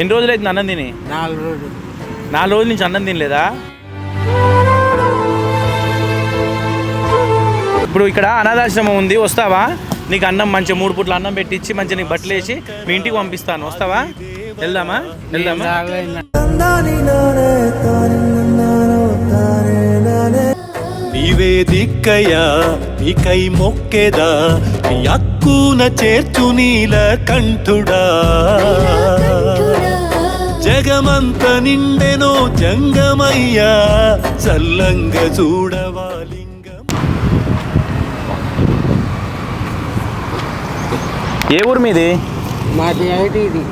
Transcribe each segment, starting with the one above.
ఎన్ని రోజులు అయితే అన్నం తిని? నాలుగు రోజులు. నాలుగు రోజుల నుంచి అన్నం తినలేదా? ఇప్పుడు ఇక్కడ అనాథాశ్రమం ఉంది వస్తావా? నీకు అన్నం మంచిగా మూడు పూట్ల అన్నం పెట్టించి మంచిగా నీకు బట్టలు వేసి మీ ఇంటికి పంపిస్తాను. వస్తావా? వెళ్దామా? వెళ్దామా? నీవే దిక్కయ్యా నీకై మొక్కెదా? నీ అక్కున చేర్చు నీల కంఠుడా? జగమంత నిండెనో జంగమయ్యా చల్లంగ చూడవా లింగం? ఏ ఊరు మీది? మాది ఐడి ఇది.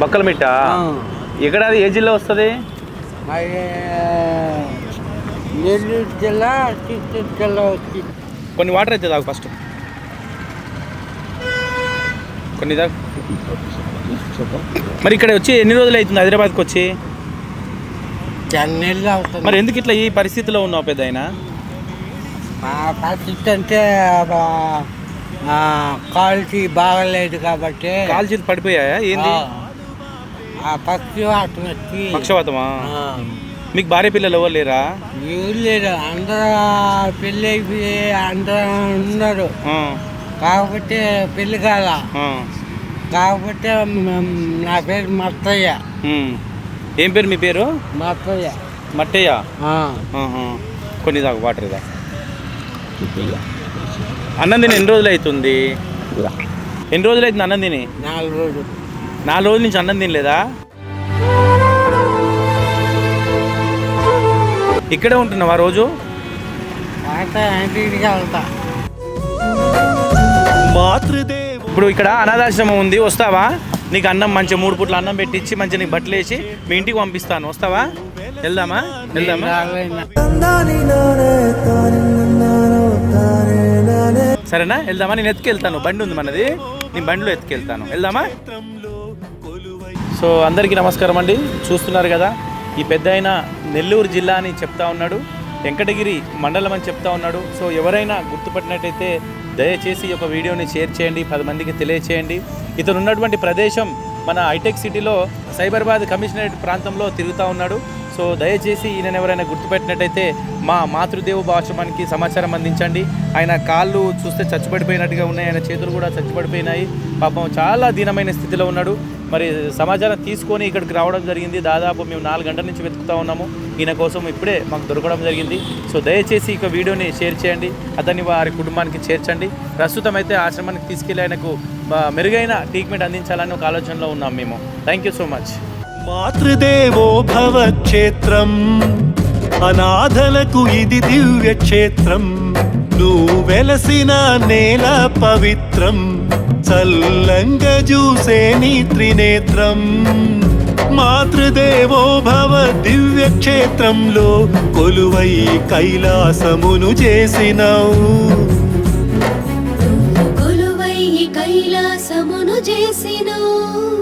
బక్కలమిట్ట. ఆ. ఎక్కడ అది? ఏ జిల్లా వస్తుంది? నెల్లూరు జిల్లా చిత్తూరు జిల్లా వచ్చి. కొన్ని వాటర్ అయితే తాగు ఫస్ట్. కొన్ని తాగు. మరి ఇక్కడ వచ్చి ఎన్ని రోజులు అవుతుంది? హైదరాబాద్కి వచ్చి? అవుతుంది? మరి ఎందుకు ఇట్లా ఈ పరిస్థితిలో ఉన్నావు పెద్ద ఆయన మా పరిస్థితి అంటే క్వాలిటీ బాగలేదు కాబట్టి. కాలు చేతి పడిపోయాయా? ఏంది? వచ్చి. పక్షవాతమా? మీకు భార్య పిల్లలు ఎవరు లేరా? ఎవరు లేరు. అందరూ పెళ్ళి అయిపోయి అందరూ ఉన్నారు. కాకపోతే పెళ్ళి కాల. కాకపోతే నా పేరు మత్తయ్య. ఏం పేరు మీ పేరు? మత్తయ్య. మట్టయ్య. కొన్ని తాగు వాటర్ ఇదా అన్నం తిని ఎన్ని రోజులు అవుతుంది? ఎన్ని రోజులు అవుతుంది అన్నం తిని నాలుగు రోజులు. నాలుగు రోజుల నుంచి అన్నం తినలేదా? ఇక్కడే ఉంటున్నావా రోజు? ఇప్పుడు ఇక్కడ అనాథాశ్రమం ఉంది వస్తావా? నీకు అన్నం మంచిగా మూడు పూట్ల అన్నం పెట్టించి మంచిగా నీకు బట్టలు వేసి మీ ఇంటికి పంపిస్తాను వస్తావా? వెళ్దామా? వెళ్దామా? సరేనా? వెళ్దామా? నేను ఎత్తుకెళ్తాను. బండి ఉంది మనది. నేను బండిలో ఎత్తుకెళ్తాను. వెళ్దామా? సో అందరికీ నమస్కారం అండి. చూస్తున్నారు కదా? ఈ పెద్ద ఆయన నెల్లూరు జిల్లా అని చెప్తా ఉన్నాడు వెంకటగిరి మండలం అని చెప్తా ఉన్నాడు. సో ఎవరైనా గుర్తుపట్టినట్టయితే దయచేసి ఒక వీడియోని షేర్ చేయండి పది మందికి తెలియచేయండి. ఇతను ఉన్నటువంటి ప్రదేశం మన హైటెక్ సిటీలో సైబరాబాద్ కమిషనరేట్ ప్రాంతంలో తిరుగుతూ ఉన్నాడు. సో దయచేసి ఈయన ఎవరైనా గుర్తుపెట్టినట్టయితే మా మాతృదేవ భాషమానికి సమాచారం అందించండి. ఆయన కాళ్ళు చూస్తే చచ్చిపడిపోయినట్టుగా ఉన్నాయి. ఆయన చేతులు కూడా చచ్చిపడిపోయినాయి. పాపం చాలా దీనమైన స్థితిలో ఉన్నాడు. మరి సమాచారం తీసుకొని ఇక్కడికి రావడం జరిగింది. దాదాపు మేము నాలుగు గంటల నుంచి వెతుకుతా ఉన్నాము. ఈయన కోసం ఇప్పుడే మాకు దొరకడం జరిగింది. సో దయచేసి ఇక వీడియోని షేర్ చేయండి. అతన్ని వారి కుటుంబానికి చేర్చండి. ప్రస్తుతం అయితే ఆశ్రమానికి తీసుకెళ్ళి ఆయనకు మెరుగైన ట్రీట్మెంట్ అందించాలని ఒక ఆలోచనలో ఉన్నాం మేము. థ్యాంక్ యూ సో మచ్ మాతృదేవో భవక్షేత్రం. అనాథలకు ఇది దివ్య క్షేత్రం నువ్వు వెలసిన నేల పవిత్రం. చల్లంగ చూసే నీ త్రినేత్రం. మాతృదేవో భవ దివ్య క్షేత్రంలో కొలువై కైలాసమును చేసినావు. కొలువై కైలాసమును చేసినావు.